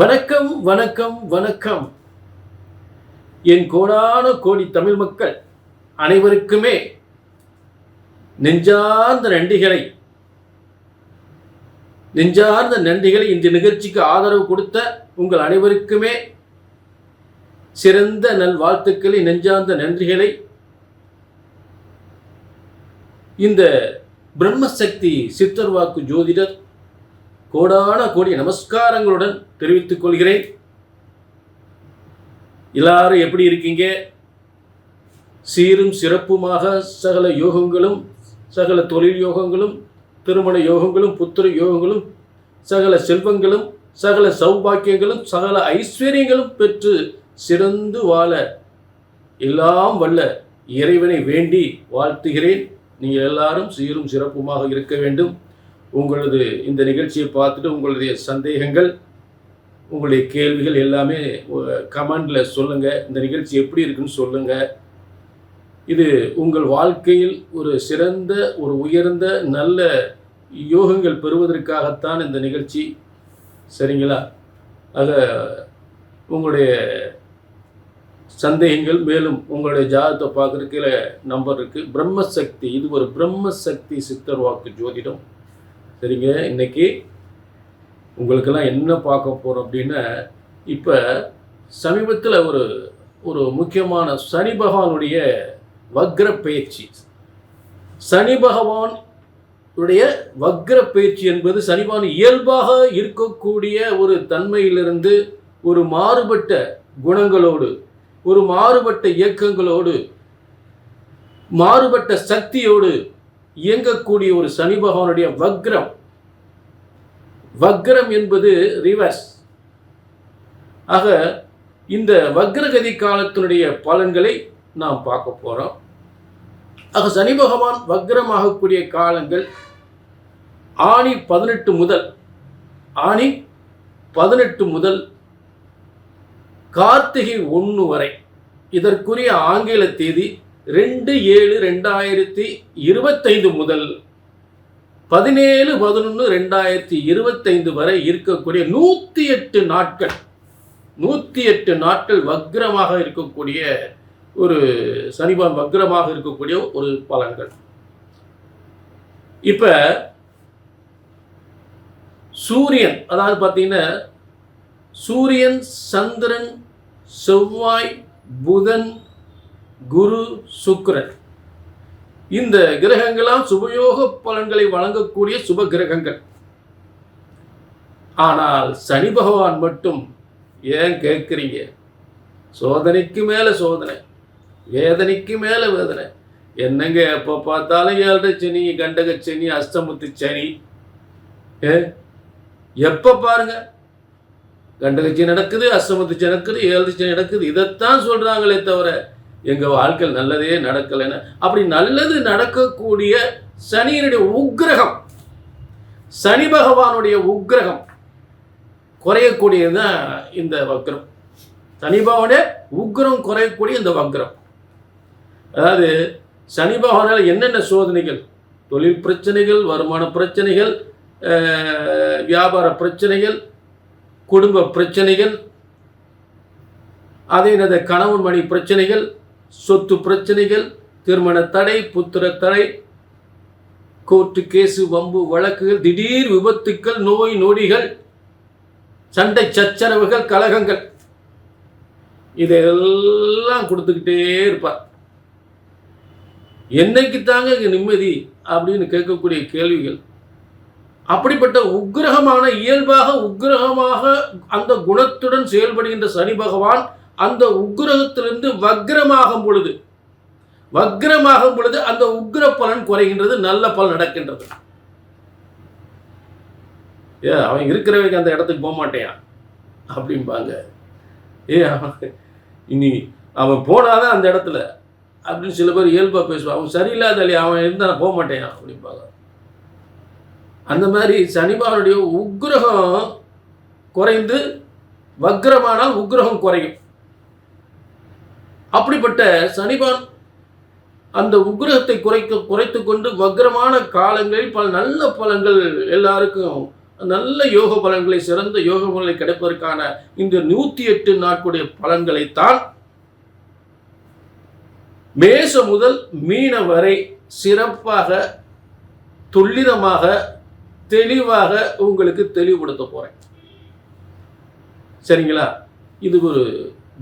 வணக்கம் வணக்கம் வணக்கம். என் கோடான கோடி தமிழ் மக்கள் அனைவருக்குமே நெஞ்சார்ந்த நன்றிகளை நெஞ்சார்ந்த நன்றிகளை இந்த நிகழ்ச்சிக்கு ஆதரவு கொடுத்த உங்கள் அனைவருக்குமே சிறந்த நல் வாழ்த்துக்களை நெஞ்சார்ந்த நன்றிகளை. இந்த பிரம்மசக்தி சித்தர் வாக்கு ஜோதிடர் கோடான கோடி நமஸ்காரங்களுடன் தெரிவித்துக் கொள்கிறேன். எல்லாரும் எப்படி இருக்கீங்க? சீரும் சிறப்புமாக சகல யோகங்களும் சகல தொழில் யோகங்களும் திருமண யோகங்களும் புத்திர யோகங்களும் சகல செல்வங்களும் சகல சௌபாக்கியங்களும் சகல ஐஸ்வர்யங்களும் பெற்று சிறந்து வாழ எல்லாம் வல்ல இறைவனை வேண்டி வாழ்த்துகிறேன். நீங்கள் எல்லாரும் சீரும் சிறப்புமாக இருக்க வேண்டும். உங்களது இந்த நிகழ்ச்சியை பார்த்துட்டு உங்களுடைய சந்தேகங்கள் உங்களுடைய கேள்விகள் எல்லாமே கமெண்டில் சொல்லுங்கள் இந்த நிகழ்ச்சி எப்படி இருக்குன்னு சொல்லுங்கள் இது உங்கள் வாழ்க்கையில் ஒரு சிறந்த ஒரு உயர்ந்த நல்ல யோகங்கள் பெறுவதற்காகத்தான் இந்த நிகழ்ச்சி. சரிங்களா? ஆக உங்களுடைய சந்தேகங்கள் மேலும் உங்களுடைய ஜாதகத்தை பார்க்குறதுக்கு நம்பர் இருக்குது பிரம்மசக்தி இது ஒரு பிரம்மசக்தி சித்தர் வாக்கு ஜோதிடம். சரிங்க இன்னைக்கு உங்களுக்கெல்லாம் என்ன பார்க்க போகிறோம் அப்படின்னா இப்போ சமீபத்தில் ஒரு ஒரு முக்கியமான சனி பகவானுடைய வக்ர பயிற்சி சனி பகவான் உடைய வக்ர பயிற்சி என்பது சனி பகவான் இயல்பாக இருக்கக்கூடிய ஒரு தன்மையிலிருந்து ஒரு மாறுபட்ட குணங்களோடு ஒரு மாறுபட்ட இயக்கங்களோடு மாறுபட்ட சக்தியோடு இயங்கக்கூடிய ஒரு சனி பகவானுடைய வக்ரம். வக்ரம் என்பது ரிவர்ஸ் ஆக இந்த வக்ரகதி காலத்தினுடைய பலன்களை நாம் பார்க்க போகிறோம் ஆக சனி பகவான் வக்ரமாகக்கூடிய காலங்கள் ஆணி பதினெட்டு முதல் ஆணி பதினெட்டு முதல் கார்த்திகை ஒன்று வரை. இதற்குரிய ஆங்கில தேதி ரெண்டு ஏழு ரெண்டாயிரத்தி இருபத்தைந்து முதல் பதினேழு பதினொன்று ரெண்டாயிரத்தி இருபத்தைந்து வரை இருக்கக்கூடிய நூற்றி எட்டு நாட்கள் நூற்றி எட்டு நாட்கள் வக்ரமாக இருக்கக்கூடிய ஒரு சனிபான் வக்ரமாக இருக்கக்கூடிய ஒரு பலன்கள். இப்போ சூரியன் அதாவது பார்த்தீங்கன்னா சூரியன் சந்திரன் செவ்வாய் புதன் குரு சுக்ரன். இந்த கிரகங்களாம் சுபயோக பலன்களை வழங்கக்கூடிய சுப கிரகங்கள். ஆனால் சனி பகவான் மட்டும் ஏன் கேட்குறீங்க? சோதனைக்கு மேலே சோதனை வேதனைக்கு மேலே வேதனை. என்னங்க எப்போ பார்த்தாலும் ஏழரை சனி கண்டக சனி அஷ்டமுத்து சனி? ஏ? எப்போ பாருங்க? கண்டகச்சி நடக்குது அஷ்டமத்து நடக்குது ஏழு நடக்குது. இதைத்தான் சொல்கிறாங்களே தவிர எங்கள் வாழ்க்கை நல்லதே நடக்கலைன்னு அப்படி நல்லது நடக்கக்கூடிய சனியினுடைய உக்ரகம் சனி பகவானுடைய உக்கிரகம் குறையக்கூடியது தான் இந்த வக்ரம். சனி பகவானுடைய உக்ரம் குறையக்கூடிய இந்த வக்ரம். அதாவது சனி பகவானால் என்னென்ன சோதனைகள்? தொழில் பிரச்சனைகள் வருமான பிரச்சனைகள் வியாபார பிரச்சனைகள் குடும்ப பிரச்சனைகள் அதே கணவன் மணி பிரச்சனைகள் சொத்து பிரச்சனைகள் திருமண தடை புத்திர தடை கோர்ட்டு கேஸு வம்பு வழக்குகள் திடீர் விபத்துக்கள் நோய் நொடிகள் சண்டை சச்சரவுகள் கலகங்கள். இதெல்லாம் கொடுத்துக்கிட்டே இருப்பார். என்னைக்கு தாங்க நிம்மதி அப்படின்னு கேட்கக்கூடிய கேள்விகள். அப்படிப்பட்ட உக்கிரகமான இயல்பாக உக்கிரகமாக அந்த குணத்துடன் செயல்படுகின்ற சனி பகவான் அந்த உக்கிரகத்திலிருந்து வக்ரமாகும் பொழுது வக்ரமாகும் பொழுது அந்த உக்கிர பலன் குறைகின்றது நல்ல பலன் நடக்கின்றது. ஏ அவன் இருக்கிறவங்க அந்த இடத்துக்கு போக மாட்டேன். அப்படிம்பாங்க. ஏ இனி அவன் போனாதான் அந்த இடத்துல. அப்படின்னு சில பேர் இயல்பாக பேசுவான் அவன் சரியில்லாத அவன் இருந்தால் போக மாட்டேன் அப்படிம்பாங்க. அந்த மாதிரி சனிபாவனுடைய உக்ரகம் குறைந்து வக்ரமானால் உக்ரகம் குறையும். அப்படிப்பட்ட சனிபான் அந்த உக்கிரகத்தை குறைக்க குறைத்து கொண்டு வக்ரமான காலங்களில் பல நல்ல பலன்கள் எல்லாருக்கும் நல்ல யோக பலன்களை சிறந்த யோக பலன்களை கிடைப்பதற்கான இந்த நூத்தி எட்டு நாட்களுடைய பலன்களைத்தான் மேச முதல் மீன வரை சிறப்பாக துல்லிதமாக தெளிவாக உங்களுக்கு தெளிவுபடுத்த போறேன். சரிங்களா? இது ஒரு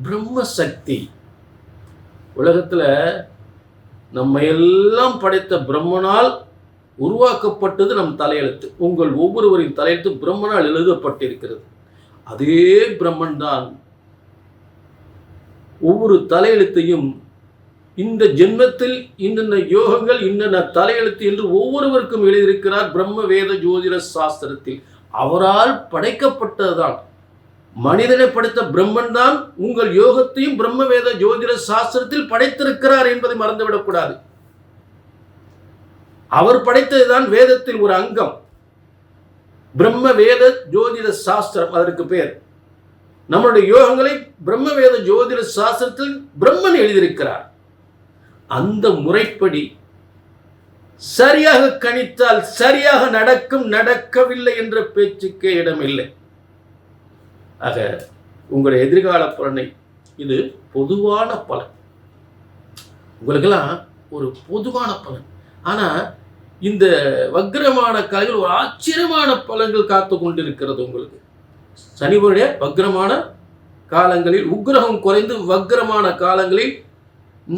பிரம்ம சக்தி உலகத்தில் நம்ம எல்லாம் படைத்த பிரம்மனால் உருவாக்கப்பட்டது நம் தலையெழுத்து. உங்கள் ஒவ்வொருவரின் தலையெழுத்து பிரம்மனால் எழுதப்பட்டிருக்கிறது. அதே பிரம்மன் தான் ஒவ்வொரு தலையெழுத்தையும் இந்த ஜென்மத்தில் இன்னென்ன யோகங்கள் இன்னென்ன தலையெழுத்து என்று ஒவ்வொருவருக்கும் எழுதியிருக்கிறார் பிரம்ம வேத ஜோதிட சாஸ்திரத்தில். அவரால் படைக்கப்பட்டதுதான். மனிதனை படைத்த பிரம்மன் தான் உங்கள் யோகத்தையும் பிரம்ம வேத ஜோதிட சாஸ்திரத்தில் படைத்திருக்கிறார் என்பதை மறந்துவிடக்கூடாது அவர் படைத்ததுதான் வேதத்தில் ஒரு அங்கம். பிரம்ம வேத ஜோதிட சாஸ்திரம் அதற்கு பெயர் நம்மளுடைய யோகங்களை பிரம்ம வேத ஜோதிட சாஸ்திரத்தில் பிரம்மன் எழுதியிருக்கிறார். அந்த முறைப்படி சரியாக கணித்தால் சரியாக நடக்கும் நடக்கவில்லை என்ற பேச்சுக்கே இடமில்லை. ஆக உங்களுடைய எதிர்கால பலனை இது பொதுவான பலன். உங்களுக்கெல்லாம் ஒரு பொதுவான பலன். ஆனால் இந்த வக்ரமான கலைகள் ஒரு ஆச்சரியமான பலன்கள் காத்து கொண்டிருக்கிறது உங்களுக்கு. சனிவருடைய வக்ரமான காலங்களில் உக்ரகம் குறைந்து வக்ரமான காலங்களில்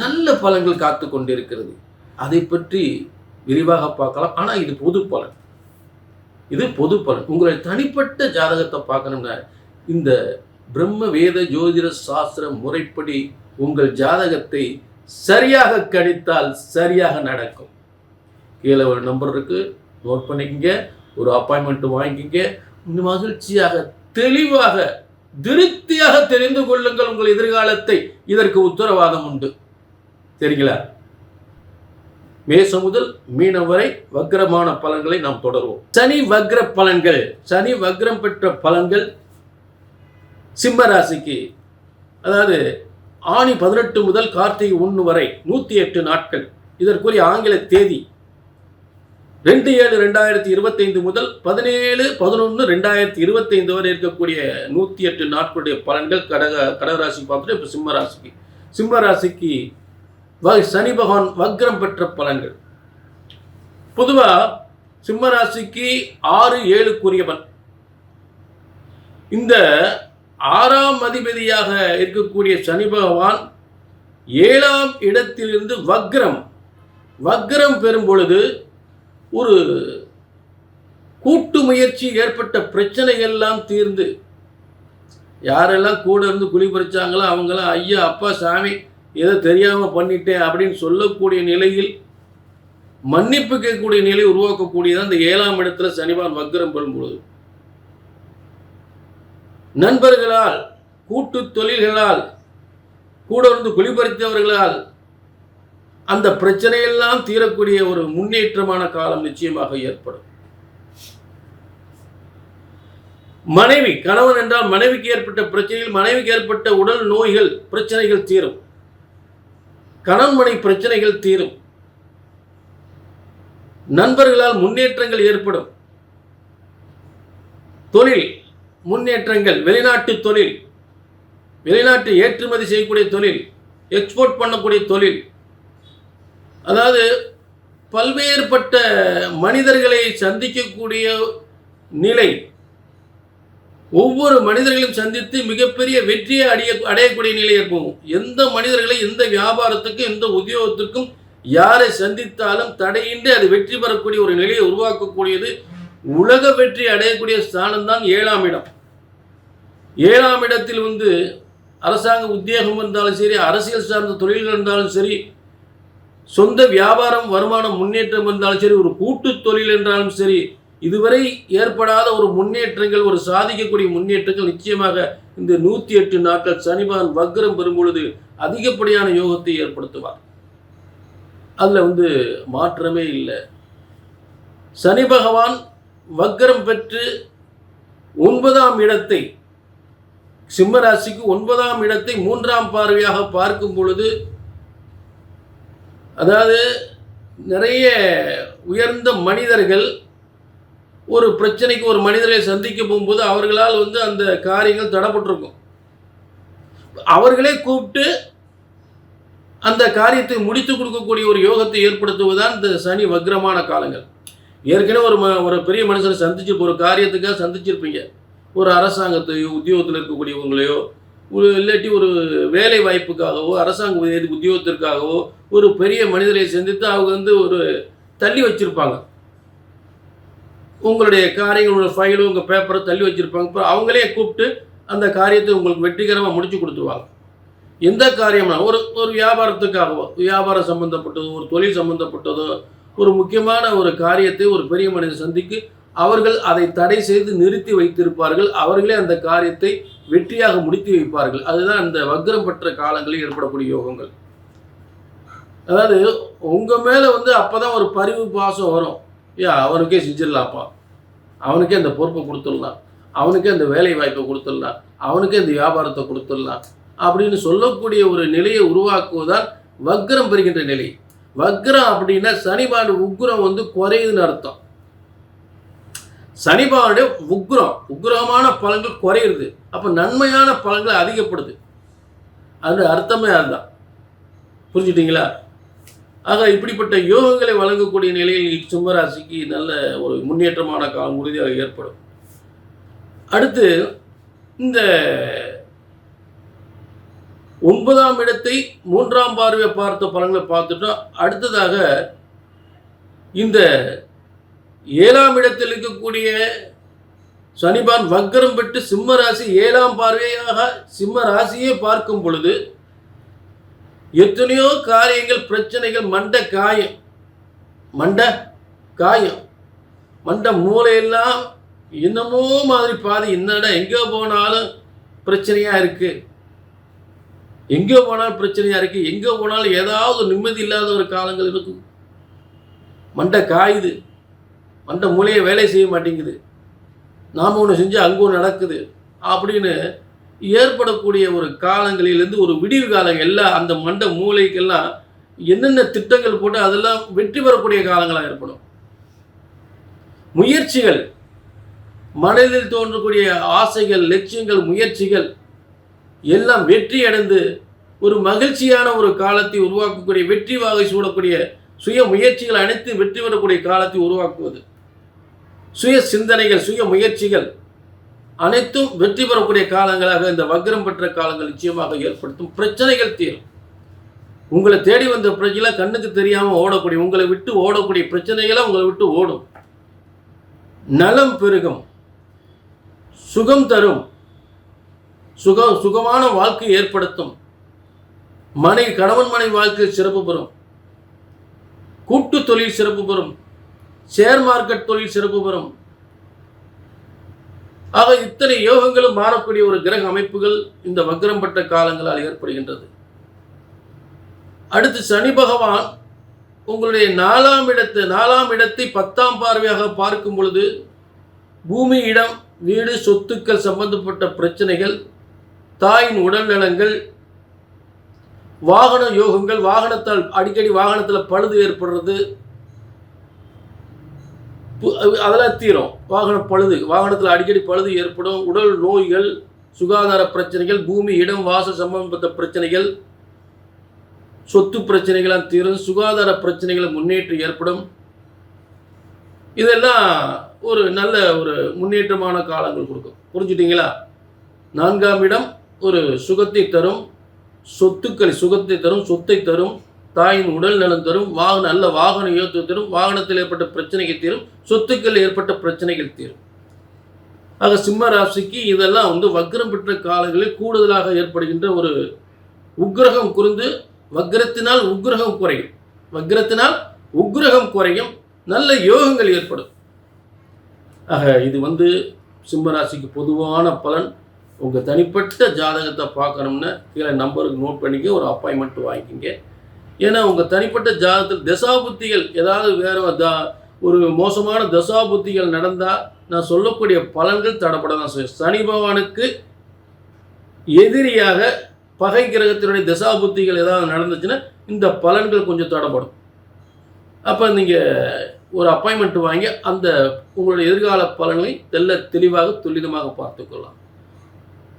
நல்ல பலன்கள் காத்து கொண்டிருக்கிறது. அதை பற்றி விரிவாக பார்க்கலாம். ஆனால் இது பொது பலன். இது பொது பலன். உங்களுடைய தனிப்பட்ட ஜாதகத்தை பார்க்கணும்னா இந்த பிரம்ம வேத ஜோதிட சாஸ்திர முறைப்படி உங்கள் ஜாதகத்தை சரியாக கணித்தால் சரியாக நடக்கும். கீழே ஒரு நம்பர் இருக்கு. நோட் பண்ணிக்கங்க. ஒரு அப்பாயின்மெண்ட் வாங்கிக்கங்க. இந்த மகிழ்ச்சியாக தெளிவாக திருப்தியாக தெரிந்து கொள்ளுங்கள் உங்கள் எதிர்காலத்தை. இதற்கு உத்தரவாதம் உண்டு. சரிங்களா? மேசம் முதல் மீனம் வரை வக்ரமான பலன்களை நாம் தொடர்வோம். சனி வக்ர பலன்கள். சனி வக்ரம் பெற்ற பலன்கள் சிம்ம ராசிக்கு அதாவது ஆணி பதினெட்டு முதல் கார்த்திகை ஒன்று வரை நூற்றி எட்டு நாட்கள். இதற்குரிய ஆங்கில தேதி ரெண்டு ஏழு ரெண்டாயிரத்தி இருபத்தைந்து முதல் பதினேழு பதினொன்று ரெண்டாயிரத்தி இருபத்தைந்து வரை இருக்கக்கூடிய நூற்றி எட்டு நாட்களுடைய பலன்கள் கடக கடகராசி பார்த்துட்டு இப்போ சிம்ம ராசிக்கு சிம்ம ராசிக்கு வ சனி பகவான் வக்ரம் பெற்ற பலன்கள். பொதுவாக சிம்ம ராசிக்கு ஆறு ஏழுக்குரியவன். இந்த ஆறாம் அதிபதியாக இருக்கக்கூடிய சனி பகவான் ஏழாம் இடத்திலிருந்து வக்ரம் வக்ரம் பெறும் பொழுது ஒரு கூட்டு முயற்சி ஏற்பட்ட பிரச்சனைகள் எல்லாம் தீர்ந்து யாரெல்லாம் கூட இருந்து குழி பறிச்சாங்களோ அவங்களாம் ஐயா அப்பா சாமி ஏதோ தெரியாமல் பண்ணிட்டேன் அப்படின்னு சொல்லக்கூடிய நிலையில் மன்னிப்பு கேட்கக்கூடிய நிலை உருவாக்கக்கூடியதான் இந்த ஏழாம் இடத்துல சனிபான் வக்ரம் பெறும்பொழுது நண்பர்களால் கூட்டு தொழில்களால் கூட இருந்து குளிபறித்தவர்களால் அந்த பிரச்சனையெல்லாம் தீரக்கூடிய ஒரு முன்னேற்றமான காலம் நிச்சயமாக ஏற்படும். மனைவி கணவன் என்றால் மனைவிக்கு ஏற்பட்ட பிரச்சனைகள் மனைவிக்கு ஏற்பட்ட உடல் நோய்கள் பிரச்சனைகள் தீரும். கணவன் மனை பிரச்சனைகள் தீரும். நண்பர்களால் முன்னேற்றங்கள் ஏற்படும். தொழில் முன்னேற்றங்கள் வெளிநாட்டு தொழில் வெளிநாட்டு ஏற்றுமதி செய்யக்கூடிய தொழில் எக்ஸ்போர்ட் பண்ணக்கூடிய தொழில். அதாவது பல்வேறுபட்ட மனிதர்களை சந்திக்கக்கூடிய நிலை. ஒவ்வொரு மனிதர்களையும் சந்தித்து மிகப்பெரிய வெற்றியை அடைய அடையக்கூடிய நிலை இருக்கும். எந்த மனிதர்களை எந்த வியாபாரத்துக்கும் எந்த உத்தியோகத்துக்கும் யாரை சந்தித்தாலும் தடையின்றி அது வெற்றி பெறக்கூடிய ஒரு நிலையை உருவாக்கக்கூடியது உலக வெற்றி அடையக்கூடிய ஸ்தானம் தான் ஏழாம் இடம். ஏழாம் இடத்தில் வந்து அரசாங்க உத்தியோகம் இருந்தாலும் சரி அரசியல் சார்ந்த தொழில்கள் இருந்தாலும் சரி சொந்த வியாபாரம் வருமானம் முன்னேற்றம் இருந்தாலும் சரி ஒரு கூட்டு தொழில் என்றாலும் சரி இதுவரை ஏற்படாத ஒரு முன்னேற்றங்கள் ஒரு சாதிக்கக்கூடிய முன்னேற்றங்கள் நிச்சயமாக இந்த நூற்றி எட்டு நாட்கள் சனிபான் வக்ரம் பெறும் பொழுது அதிகப்படியான யோகத்தை ஏற்படுத்துவார். அதில் வந்து மாற்றமே இல்லை. சனி பகவான் வக்ரம் பெற்று ஒன்பதாம் இடத்தை சிம்மராசிக்கு ஒன்பதாம் இடத்தை மூன்றாம் பார்வையாக பார்க்கும் பொழுது அதாவது நிறைய உயர்ந்த மனிதர்கள் ஒரு பிரச்சனைக்கு ஒரு மனிதரை சந்திக்க போகும்போது அவர்களால் வந்து அந்த காரியங்கள் தடப்பட்டிருக்கும். அவர்களே கூப்பிட்டு அந்த காரியத்தை முடித்து கொடுக்கக்கூடிய ஒரு யோகத்தை ஏற்படுத்துவதுதான் இந்த சனி வக்ரமான காலங்கள். ஏற்கனவே ஒரு ஒரு பெரிய மனுஷனை சந்திச்சு ஒரு காரியத்துக்காக சந்திச்சிருப்பீங்க. ஒரு அரசாங்கத்தையோ உத்தியோகத்தில் இருக்கக்கூடியவங்களையோ ஒரு இல்லாட்டி ஒரு வேலை வாய்ப்புக்காகவோ அரசாங்க உத்தியோகத்திற்காகவோ ஒரு பெரிய மனிதரை சந்தித்து அவங்க வந்து ஒரு தள்ளி வச்சிருப்பாங்க. உங்களுடைய காரியங்களோட ஃபைலும் உங்கள் பேப்பரை தள்ளி வச்சிருப்பாங்க. அப்புறம் அவங்களே கூப்பிட்டு அந்த காரியத்தை உங்களுக்கு வெற்றிகரமாக முடிச்சு கொடுத்துருவாங்க. எந்த காரியம்னா ஒரு ஒரு வியாபாரத்துக்காகவோ வியாபாரம் சம்மந்தப்பட்டதோ ஒரு தொழில் சம்மந்தப்பட்டதோ ஒரு முக்கியமான ஒரு காரியத்தை ஒரு பெரிய மனிதன் சந்திக்கு அவர்கள் அதை தடை செய்து நிறுத்தி வைத்திருப்பார்கள். அவர்களே அந்த காரியத்தை வெற்றியாக முடித்து வைப்பார்கள். அதுதான் இந்த வக்ரம் பெற்ற காலங்களில் ஏற்படக்கூடிய யோகங்கள். அதாவது உங்கள் மேலே வந்து அப்பதான் ஒரு பரிவு பாசம் வரும். ஏ அவனுக்கே செஞ்சிடலாம்ப்பா அவனுக்கே அந்த பொறுப்பை கொடுத்துடலாம். அவனுக்கே அந்த வேலை வாய்ப்பை கொடுத்துடலாம். அவனுக்கே இந்த வியாபாரத்தை கொடுத்துடலாம். அப்படின்னு சொல்லக்கூடிய ஒரு நிலையை உருவாக்குவதால் வக்ரம் பெறுகின்ற நிலை. வக்ரம் அப்படின்னா சனிபாடு உக்ரம் வந்து குறையுதுன்னு அர்த்தம். சனிபாடு உக்ரம் உக்ரமான பலன்கள் குறையுது அப்போ நன்மையான பலன்கள் அதிகப்படுது. அது அர்த்தமே அதுதான். புரிஞ்சுட்டிங்களா ஆக இப்படிப்பட்ட யோகங்களை வழங்கக்கூடிய நிலையில் சிம்மராசிக்கு நல்ல ஒரு முன்னேற்றமான காலம் உறுதியாக ஏற்படும். அடுத்து இந்த ஒன்பதாம் இடத்தை மூன்றாம் பார்வையை பார்த்த பலன்களை பார்த்துட்டோம் அடுத்ததாக இந்த ஏழாம் இடத்தில் இருக்கக்கூடிய சனிபான் வக்கரம் பெற்று சிம்ம ராசி ஏழாம் பார்வையாக சிம்ம ராசியை பார்க்கும் பொழுது எத்தனையோ காரியங்கள் பிரச்சனைகள் மண்ட காயம் மண்ட காயம் மண்ட மூளையெல்லாம் என்னமோ மாதிரி பாதி என்னடா எங்கே போனாலும் பிரச்சனையாக இருக்குது எங்கே போனாலும் பிரச்சனையாக இருக்குது எங்கே போனாலும் ஏதாவது நிம்மதி இல்லாத ஒரு காலங்கள் இருக்கும். மண்டை காயுது. மண்டை மூலையை வேலை செய்ய மாட்டேங்குது. நாம் ஒன்று செஞ்சு அங்கே ஒன்று நடக்குது. அப்படின்னு ஏற்படக்கூடிய ஒரு காலங்களிலேருந்து ஒரு விடிவு காலம் எல்லாம் அந்த மண்டை மூளைக்கெல்லாம் என்னென்ன திட்டங்கள் போட்டு அதெல்லாம் வெற்றி பெறக்கூடிய காலங்களாக ஏற்படும். முயற்சிகள். மனதில் தோன்றக்கூடிய ஆசைகள் லட்சியங்கள் முயற்சிகள் எல்லாம் வெற்றி அடைந்து ஒரு மகிழ்ச்சியான ஒரு காலத்தை உருவாக்கக்கூடிய வெற்றி வாகை சூடக்கூடிய சுய முயற்சிகள் அனைத்து வெற்றி பெறக்கூடிய காலத்தை உருவாக்குவது. சுய சிந்தனைகள் சுய முயற்சிகள் அனைத்தும் வெற்றி பெறக்கூடிய காலங்களாக இந்த வக்ரம் பெற்ற காலங்கள் நிச்சயமாக ஏற்படுத்தும் பிரச்சனைகள் தீரும். உங்களை தேடி வந்த பிரச்சனை கண்ணுக்கு தெரியாமல் ஓடக்கூடிய உங்களை விட்டு ஓடக்கூடிய பிரச்சனைகளை உங்களை விட்டு ஓடும். நலம் பெருகும். சுகம் தரும். சுகம் சுகமான வாழ்க்கை ஏற்படுத்தும். மனை கணவன் மனை வாழ்க்கை சிறப்பு பெறும். கூட்டு தொழில் சிறப்பு பெறும். ஷேர் மார்க்கெட் தொழில் சிறப்பு பெறும். ஆக இத்தனை யோகங்களும் மாறக்கூடிய ஒரு கிரக அமைப்புகள் இந்த வக்ரம் பட்ட காலங்களால் ஏற்படுகின்றது. அடுத்து சனி பகவான் உங்களுடைய நாலாம் இடத்தை நாலாம் இடத்தை பத்தாம் பார்வையாக பார்க்கும் பொழுது பூமி இடம் வீடு சொத்துக்கள் சம்பந்தப்பட்ட பிரச்சனைகள் தாயின் உடல் நலங்கள் வாகன யோகங்கள் வாகனத்தால் அடிக்கடி வாகனத்தில் பழுது ஏற்படுறது பு- அதெல்லாம் தீரும். வாகன பழுது வாகனத்தில் அடிக்கடி பழுது ஏற்படும். உடல் நோய்கள் சுகாதார பிரச்சனைகள் பூமி இடம் வாசல் சம்பந்தப்பட்ட பிரச்சனைகள் சொத்து பிரச்சனைகளாம் தீரும். சுகாதார பிரச்சனைகள் முன்னேற்றம் ஏற்படும். இதெல்லாம் ஒரு நல்ல ஒரு முன்னேற்றமான காலங்கள் கொடுக்கும். புரிஞ்சுட்டிங்களா? நான்காம் இடம் ஒரு சுகத்தை தரும் சொத்துக்களை சுகத்தை தரும் சொத்தை தரும் தாயின் உடல் நலம் தரும் வாகன நல்ல வாகன யோகத்தை தரும் வாகனத்தில் ஏற்பட்ட பிரச்சனைகள் தீரும் சொத்துக்கள் ஏற்பட்ட பிரச்சனைகள் தீரும். ஆக சிம்ம ராசிக்கு இதெல்லாம் வந்து வக்ரம் பெற்ற காலங்களில் கூடுதலாக ஏற்படுகின்ற ஒரு உக்கிரகம் குறைந்து வக்ரத்தினால் உக்ரகம் குறையும். வக்ரத்தினால் உக்கிரகம் குறையும் நல்ல யோகங்கள் ஏற்படும். ஆக இது வந்து சிம்மராசிக்கு பொதுவான பலன். உங்கள் தனிப்பட்ட ஜாதகத்தை பார்க்கணும்னா கீழே நம்பருக்கு நோட் பண்ணிக்க ஒரு அப்பாயின்மெண்ட் வாங்கிக்கிங்க. ஏன்னா உங்கள் தனிப்பட்ட ஜாதகத்தில் தசாபுத்திகள் ஏதாவது வேற தா ஒரு மோசமான தசாபுத்திகள் நடந்தால் நான் சொல்லக்கூடிய பலன்கள் தடப்பட தான் செய்யும். சனி பகவானுக்கு எதிரியாக பகை கிரகத்தினுடைய தசாபுத்திகள் ஏதாவது நடந்துச்சுன்னா இந்த பலன்கள் கொஞ்சம் தடப்படும் அப்போ நீங்கள் ஒரு அப்பாயின்மெண்ட் வாங்கி அந்த உங்களுடைய எதிர்கால பலன்களை தெல்ல தெளிவாக துல்லிதமாக பார்த்துக்கொள்ளலாம்.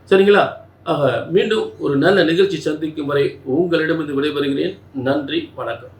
சரிங்களா? ஆக மீண்டும் ஒரு நல்ல நிகழ்ச்சி சந்திக்கும் வரை உங்களிடமிருந்து விடைபெறுகிறேன். நன்றி வணக்கம்.